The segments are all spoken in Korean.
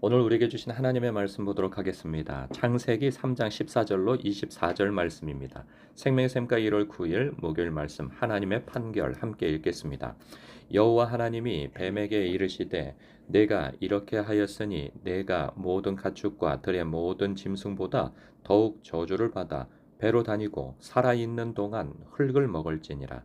오늘 우리에게 주신 하나님의 말씀 보도록 하겠습니다. 창세기 3장 14절로 24절 말씀입니다. 생명의 샘가 1월 9일 목요일 말씀 하나님의 판결 함께 읽겠습니다. 여호와 하나님이 뱀에게 이르시되 내가 이렇게 하였으니 내가 모든 가축과 들의 모든 짐승보다 더욱 저주를 받아 배로 다니고 살아 있는 동안 흙을 먹을지니라.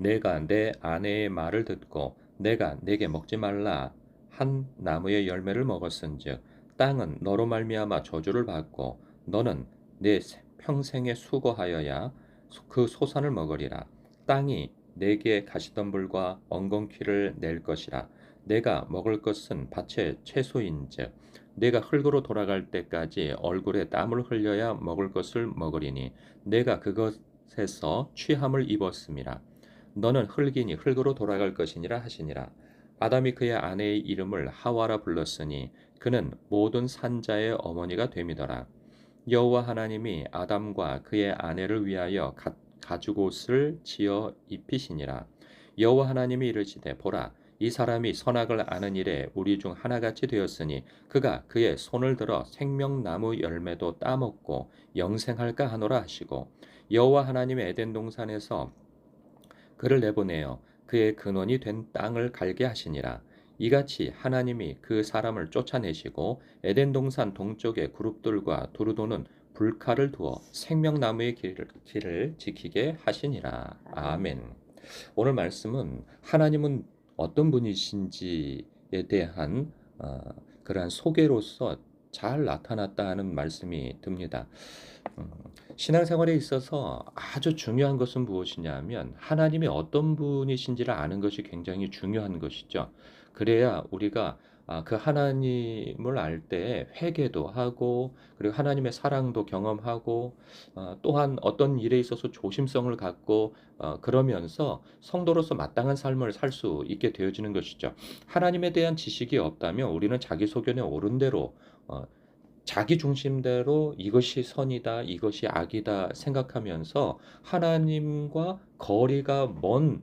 내가 내 아내의 말을 듣고 내가 내게 먹지 말라. 한 나무의 열매를 먹었은즉 땅은 너로 말미암아 저주를 받고 너는 내 평생에 수고하여야 그 소산을 먹으리라. 땅이 내게 가시덤불과 엉겅퀴를 낼 것이라. 내가 먹을 것은 밭의 채소인즉 내가 흙으로 돌아갈 때까지 얼굴에 땀을 흘려야 먹을 것을 먹으리니 내가 그것에서 취함을 입었음이라 너는 흙이니 흙으로 돌아갈 것이니라 하시니라. 아담이 그의 아내의 이름을 하와라 불렀으니 그는 모든 산자의 어머니가 됨이더라. 여호와 하나님이 아담과 그의 아내를 위하여 가, 가죽옷을 지어 입히시니라. 여호와 하나님이 이르시되 보라 이 사람이 선악을 아는 일에 우리 중 하나같이 되었으니 그가 그의 손을 들어 생명나무 열매도 따먹고 영생할까 하노라 하시고 여호와 하나님의 에덴 동산에서 그를 내보내어 그의 근원이 된 땅을 갈게 하시니라. 이같이 하나님이 그 사람을 쫓아내시고 에덴 동산 동쪽의 그룹들과 두루도는 불칼을 두어 생명나무의 길을, 길을 지키게 하시니라. 아멘. 오늘 말씀은 하나님은 어떤 분이신지에 대한 어, 그러한 소개로서 잘 나타났다 하는 말씀이 듭니다. 음, 신앙생활에 있어서 아주 중요한 것은 무엇이냐면 하나님이 어떤 분이신지를 아는 것이 굉장히 중요한 것이죠. 그래야 우리가 아, 그 하나님을 알 때 회개도 하고 그리고 하나님의 사랑도 경험하고 어, 또한 어떤 일에 있어서 조심성을 갖고 어, 그러면서 성도로서 마땅한 삶을 살 수 있게 되어지는 것이죠. 하나님에 대한 지식이 없다면 우리는 자기 소견에 옳은 대로 어, 자기 중심대로 이것이 선이다, 이것이 악이다 생각하면서 하나님과 거리가 먼 어,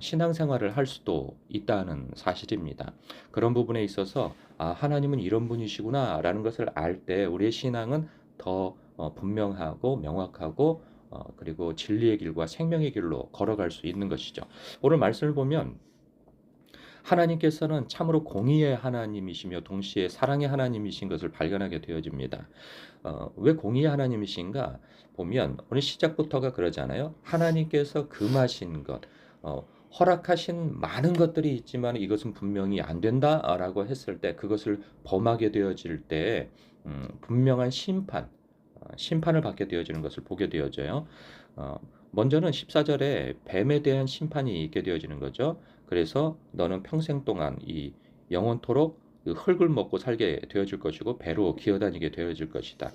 신앙생활을 할 수도 있다는 사실입니다. 그런 부분에 있어서 아, 하나님은 이런 분이시구나라는 것을 알 때 우리의 신앙은 더 어, 분명하고 명확하고 어, 그리고 진리의 길과 생명의 길로 걸어갈 수 있는 것이죠. 오늘 말씀을 보면 하나님께서는 참으로 공의의 하나님이시며 동시에 사랑의 하나님이신 것을 발견하게 되어집니다. 어, 왜 공의의 하나님이신가 보면 오늘 시작부터가 그러잖아요. 하나님께서 금하신 것, 어, 허락하신 많은 것들이 있지만 이것은 분명히 안 된다라고 했을 때 그것을 범하게 되어질 때 음, 분명한 심판, 어, 심판을 받게 되어지는 것을 보게 되어져요. 어, 먼저는 14절에 뱀에 대한 심판이 있게 되어지는 거죠. 그래서 너는 평생 동안 이 영원토록 그 흙을 먹고 살게 되어질 것이고 배로 기어다니게 되어질 것이다.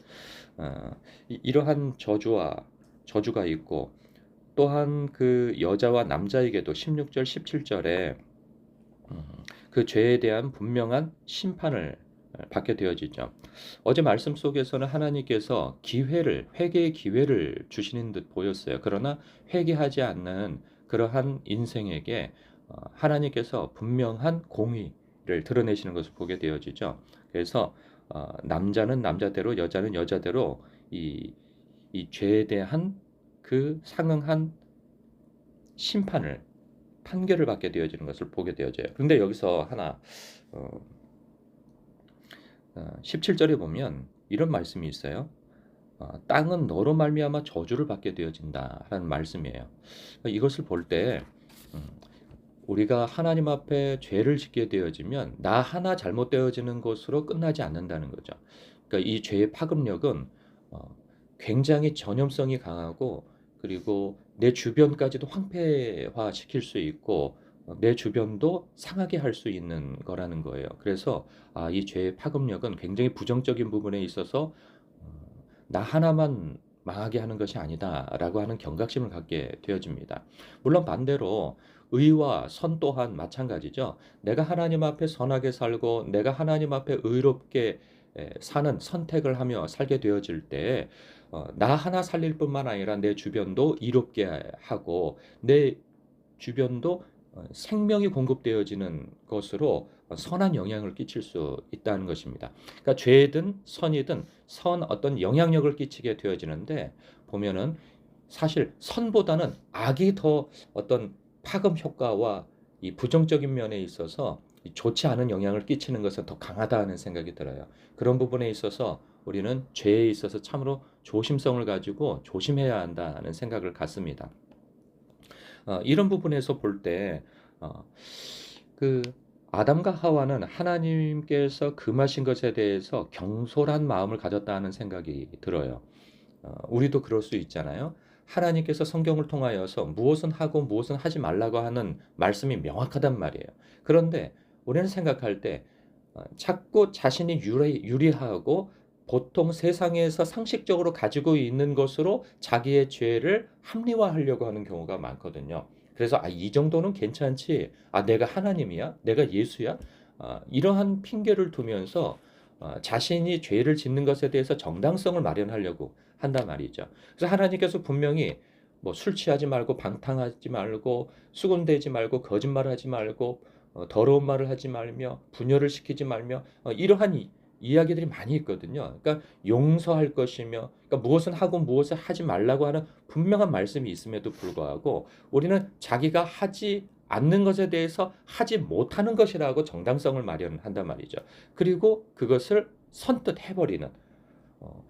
어, 이 러한 저주와 저주가 있고 또한 그 여자와 남자에게도 16절 17절에 음, 그 죄에 대한 분명한 심판을 받게 되어지죠. 어제 말씀 속에서는 하나님께서 기회를 회개의 기회를 주시는 듯 보였어요. 그러나 회개하지 않는 그러한 인생에게 어, 하나님께서 분명한 공의를 드러내시는 것을 보게 되어지죠. 그래서 어, 남자는 남자대로 여자는 여자대로 이, 이 죄에 대한 그 상응한 심판을 판결을 받게 되어지는 것을 보게 되어져요. 그런데 여기서 하나 어, 17절에 어, 보면 이런 말씀이 있어요. 어, 땅은 너로 말미암아 저주를 받게 되어진다라는 말씀이에요. 이것을 볼때 음, 우리가 하나님 앞에 죄를 짓게 되어지면 나 하나 잘못되어지는 것으로 끝나지 않는다는 거죠. 그러니까 이 죄의 파급력은 어, 굉장히 전염성이 강하고 그리고 내 주변까지도 황폐화 시킬 수 있고 어, 내 주변도 상하게 할 수 있는 거라는 거예요. 그래서 아, 이 죄의 파급력은 굉장히 부정적인 부분에 있어서 나 하나만 망하게 하는 것이 아니다라고 하는 경각심을 갖게 되어집니다. 물론 반대로 의와 선 또한 마찬가지죠. 내가 하나님 앞에 선하게 살고 내가 하나님 앞에 의롭게 에, 사는 선택을 하며 살게 되어질 때, 어, 나 하나 살릴 뿐만 아니라 내 주변도 이롭게 하고 내 주변도 어, 생명이 공급되어지는 것으로 선한 영향을 끼칠 수 있다는 것입니다. 그러니까 죄든 선이든 선 어떤 영향력을 끼치게 되어지는데 보면은 사실 선보다는 악이 더 어떤 파급 효과와 이 부정적인 면에 있어서 이 좋지 않은 영향을 끼치는 것은 더 강하다는 생각이 들어요. 그런 부분에 있어서 우리는 죄에 있어서 참으로 조심성을 가지고 조심해야 한다는 생각을 갖습니다. 어, 이런 부분에서 볼 때, 어, 그 아담과 하와는 하나님께서 금하신 것에 대해서 경솔한 마음을 가졌다는 생각이 들어요. 어, 우리도 그럴 수 있잖아요. 하나님께서 성경을 통하여서 무엇은 하고 무엇은 하지 말라고 하는 말씀이 명확하단 말이에요. 그런데 우리는 생각할 때 어, 자꾸 자신이 유리, 유리하고 보통 세상에서 상식적으로 가지고 있는 것으로 자기의 죄를 합리화하려고 하는 경우가 많거든요. 그래서 아, 이 정도는 괜찮지. 아, 내가 하나님이야? 내가 예수야? 아, 이러한 핑계를 두면서 어, 자신이 죄를 짓는 것에 대해서 정당성을 마련하려고 한단 말이죠. 그래서 하나님께서 분명히 뭐 술 취하지 말고 방탕하지 말고 수군대지 말고 거짓말하지 말고 어, 더러운 말을 하지 말며 분열을 시키지 말며 어, 이러한 이, 이야기들이 많이 있거든요. 그러니까 용서할 것이며 그러니까 무엇은 하고 무엇을 하지 말라고 하는 분명한 말씀이 있음에도 불구하고 우리는 자기가 하지 않는 것에 대해서 하지 못하는 것이라고 정당성을 마련한단 말이죠. 그리고 그것을 선뜻 해버리는 어,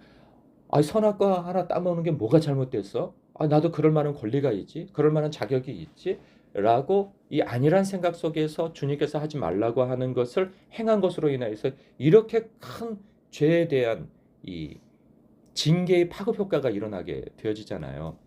아, 선악과 하나 따먹는 게 뭐가 잘못됐어? 아, 나도 그럴 만한 권리가 있지, 그럴 만한 자격이 있지, 라고 이 아니란 생각 속에서 주님께서 하지 말라고 하는 것을 행한 것으로 인해서 이렇게 큰 죄에 대한 이 징계의 파급 효과가 일어나게 되어지잖아요.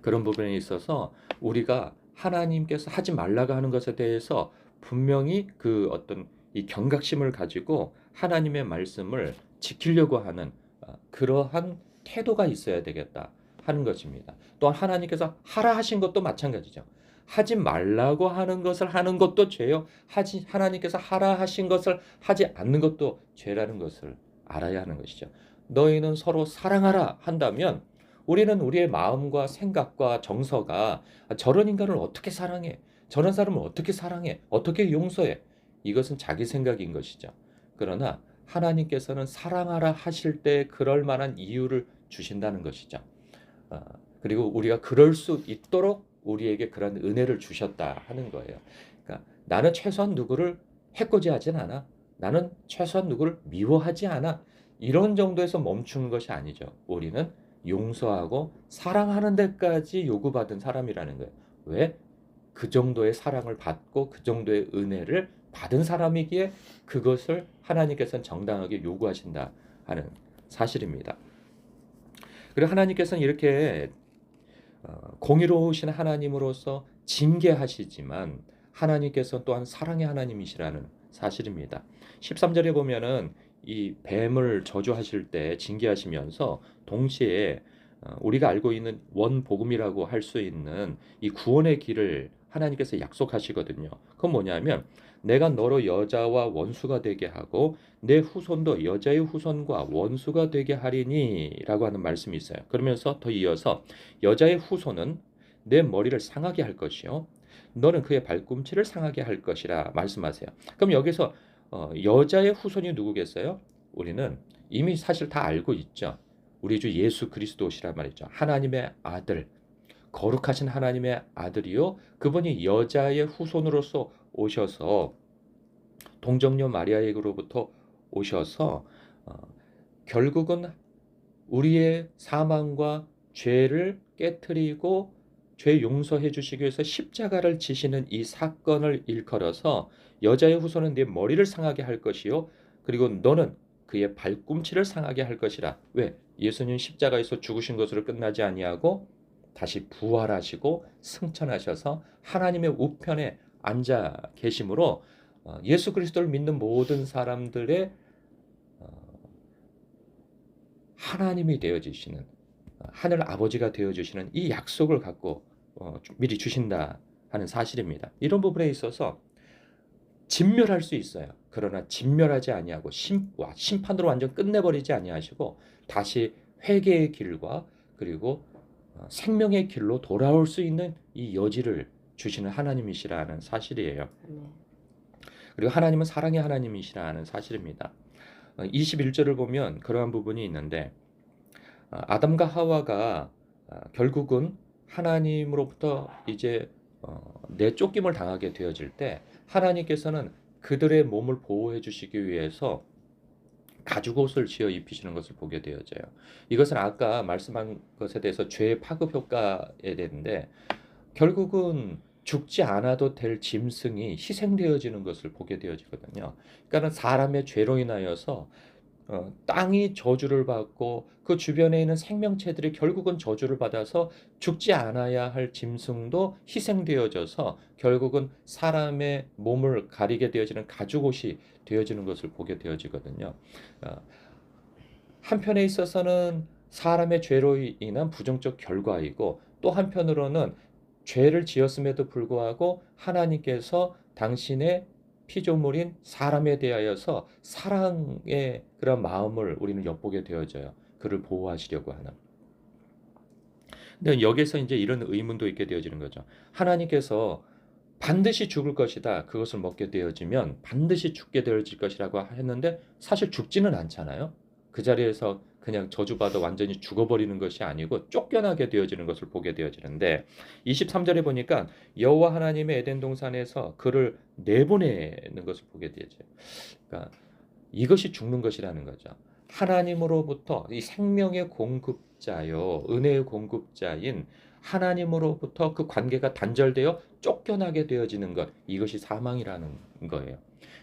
그런 부분에 있어서 우리가 하나님께서 하지 말라고 하는 것에 대해서 분명히 그 어떤 이 경각심을 가지고 하나님의 말씀을 지키려고 하는 어, 그러한 태도가 있어야 되겠다 하는 것입니다. 또한 하나님께서 하라 하신 것도 마찬가지죠. 하지 말라고 하는 것을 하는 것도 죄요. 하지 하나님께서 하라 하신 것을 하지 않는 것도 죄라는 것을 알아야 하는 것이죠. 너희는 서로 사랑하라 한다면 우리는 우리의 마음과 생각과 정서가 저런 인간을 어떻게 사랑해? 저런 사람을 어떻게 사랑해? 어떻게 용서해? 이것은 자기 생각인 것이죠. 그러나 하나님께서는 사랑하라 하실 때 그럴 만한 이유를 주신다는 것이죠. 어, 그리고 우리가 그럴 수 있도록 우리에게 그런 은혜를 주셨다 하는 거예요. 그러니까 나는 최소한 누구를 해코지하진 않아. 나는 최소한 누구를 미워하지 않아. 이런 정도에서 멈추는 것이 아니죠. 우리는 용서하고 사랑하는 데까지 요구받은 사람이라는 거예요. 왜? 그 정도의 사랑을 받고 그 정도의 은혜를 받은 사람이기에 그것을 하나님께서는 정당하게 요구하신다 하는 사실입니다. 그리고 하나님께서는 이렇게 어, 공의로우신 하나님으로서 징계하시지만 하나님께서 또한 사랑의 하나님이시라는 사실입니다. 13절에 보면은 이 뱀을 저주하실 때 징계하시면서 동시에 어, 우리가 알고 있는 원 복음이라고 할 수 있는 이 구원의 길을 하나님께서 약속하시거든요. 그건 뭐냐면 내가 너로 여자와 원수가 되게 하고 내 후손도 여자의 후손과 원수가 되게 하리니라고 하는 말씀이 있어요. 그러면서 더 이어서 여자의 후손은 내 머리를 상하게 할 것이요 너는 그의 발꿈치를 상하게 할 것이라 말씀하세요. 그럼 여기서 어, 여자의 후손이 누구겠어요? 우리는 이미 사실 다 알고 있죠. 우리 주 예수 그리스도시란 말이죠. 하나님의 아들, 거룩하신 하나님의 아들이요. 그분이 여자의 후손으로서 오셔서 동정녀 마리아에게로부터 오셔서 어, 결국은 우리의 사망과 죄를 깨뜨리고 죄 용서해 주시기 위해서 십자가를 지시는 이 사건을 일컬어서 여자의 후손은 네 머리를 상하게 할 것이요 그리고 너는 그의 발꿈치를 상하게 할 것이라. 왜? 예수님 십자가에서 죽으신 것으로 끝나지 아니하고 다시 부활하시고 승천하셔서 하나님의 우편에 앉아 계심으로 어, 예수 그리스도를 믿는 모든 사람들의 하나님이 되어 주시는 어, 하늘 아버지가 되어 주시는 이 약속을 갖고 어, 주- 미리 주신다 하는 사실입니다. 이런 부분에 있어서 진멸할 수 있어요. 그러나 진멸하지 아니하고 심, 와, 심판으로 완전 끝내버리지 아니하시고 다시 회개의 길과 그리고 어, 생명의 길로 돌아올 수 있는 이 여지를 주시는 하나님이시라는 사실이에요. 네. 그리고 하나님은 사랑의 하나님이시라는 사실입니다. 21절을 보면 그러한 부분이 있는데 어, 아담과 하와가 어, 결국은 하나님으로부터 이제 어, 내쫓김을 당하게 되어질 때 하나님께서는 그들의 몸을 보호해 주시기 위해서 가죽 옷을 지어 입히시는 것을 보게 되어져요. 이것은 아까 말씀한 것에 대해서 죄의 파급 효과에 대한데 결국은 죽지 않아도 될 짐승이 희생되어지는 것을 보게 되어지거든요. 그러니까는 사람의 죄로 인하여서 어, 땅이 저주를 받고 그 주변에 있는 생명체들이 결국은 저주를 받아서 죽지 않아야 할 짐승도 희생되어져서 결국은 사람의 몸을 가리게 되어지는 가죽옷이 되어지는 것을 보게 되어지거든요. 어, 한편에 있어서는 사람의 죄로 인한 부정적 결과이고 또 한편으로는 죄를 지었음에도 불구하고 하나님께서 당신의 피조물인 사람에 대하여서 사랑의 그런 마음을 우리는 엿보게 되어져요. 그를 보호하시려고 하는. 근데 여기서 이제 이런 의문도 있게 되어지는 거죠. 하나님께서 반드시 죽을 것이다. 그것을 먹게 되어지면 반드시 죽게 되어질 것이라고 했는데 사실 죽지는 않잖아요. 그 자리에서 그냥 저주받아 완전히 죽어버리는 것이 아니고 쫓겨나게 되어지는 것을 보게 되어지는데 23절에 보니까 여호와 하나님의 에덴 동산에서 그를 내보내는 것을 보게 되죠. 그러니까 이것이 죽는 것이라는 거죠. 하나님으로부터 이 생명의 공급자요, 은혜의 공급자인 하나님으로부터 그 관계가 단절되어 쫓겨나게 되어지는 것, 이것이 사망이라는 거예요.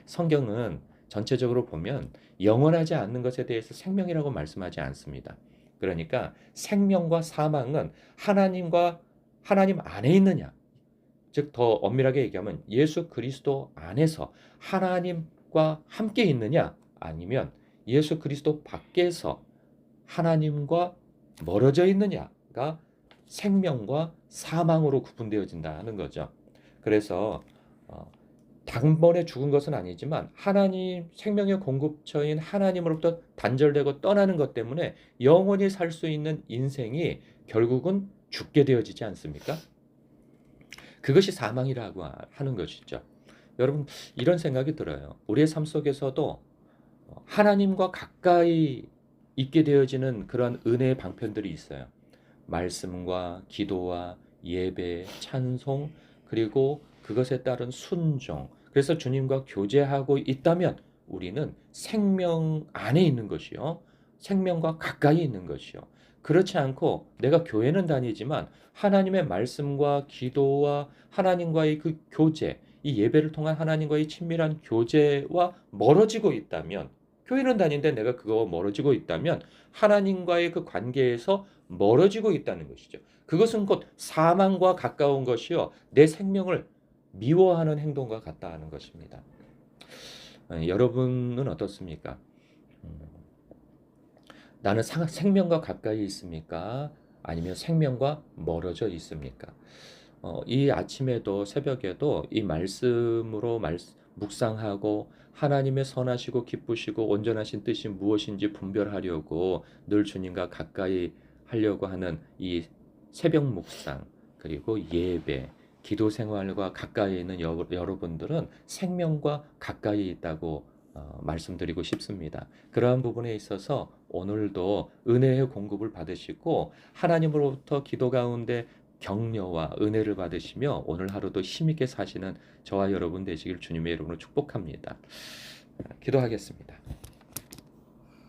성경은 전체적으로 보면 영원하지 않는 것에 대해서 생명이라고 말씀하지 않습니다. 그러니까 생명과 사망은 하나님과 하나님 안에 있느냐, 즉 더 엄밀하게 얘기하면 예수 그리스도 안에서 하나님과 함께 있느냐, 아니면 예수 그리스도 밖에서 하나님과 멀어져 있느냐가 생명과 사망으로 구분되어진다는 거죠. 그래서 어, 단번에 죽은 것은 아니지만 하나님 생명의 공급처인 하나님으로부터 단절되고 떠나는 것 때문에 영원히 살 수 있는 인생이 결국은 죽게 되어지지 않습니까? 그것이 사망이라고 하는 것이죠. 여러분 이런 생각이 들어요. 우리의 삶 속에서도 하나님과 가까이 있게 되어지는 그런 은혜의 방편들이 있어요. 말씀과 기도와 예배, 찬송, 그리고 그것에 따른 순종. 그래서 주님과 교제하고 있다면 우리는 생명 안에 있는 것이요. 생명과 가까이 있는 것이요. 그렇지 않고 내가 교회는 다니지만 하나님의 말씀과 기도와 하나님과의 그 교제, 이 예배를 통한 하나님과의 친밀한 교제와 멀어지고 있다면 교회는 다니는데 내가 그거와 멀어지고 있다면 하나님과의 그 관계에서 멀어지고 있다는 것이죠. 그것은 곧 사망과 가까운 것이요. 내 생명을 미워하는 행동과 같다 하는 것입니다. 어, 여러분은 어떻습니까? 음, 나는 상- 생명과 가까이 있습니까? 아니면 생명과 멀어져 있습니까? 어, 이 아침에도 새벽에도 이 말씀으로 말, 묵상하고 하나님의 선하시고 기쁘시고 온전하신 뜻이 무엇인지 분별하려고 늘 주님과 가까이 하려고 하는 이 새벽 묵상 그리고 예배 기도 생활과 가까이 있는 여, 여러분들은 생명과 가까이 있다고 어, 말씀드리고 싶습니다. 그러한 부분에 있어서 오늘도 은혜의 공급을 받으시고 하나님으로부터 기도 가운데 격려와 은혜를 받으시며 오늘 하루도 힘있게 사시는 저와 여러분 되시길 주님의 이름으로 축복합니다. 기도하겠습니다.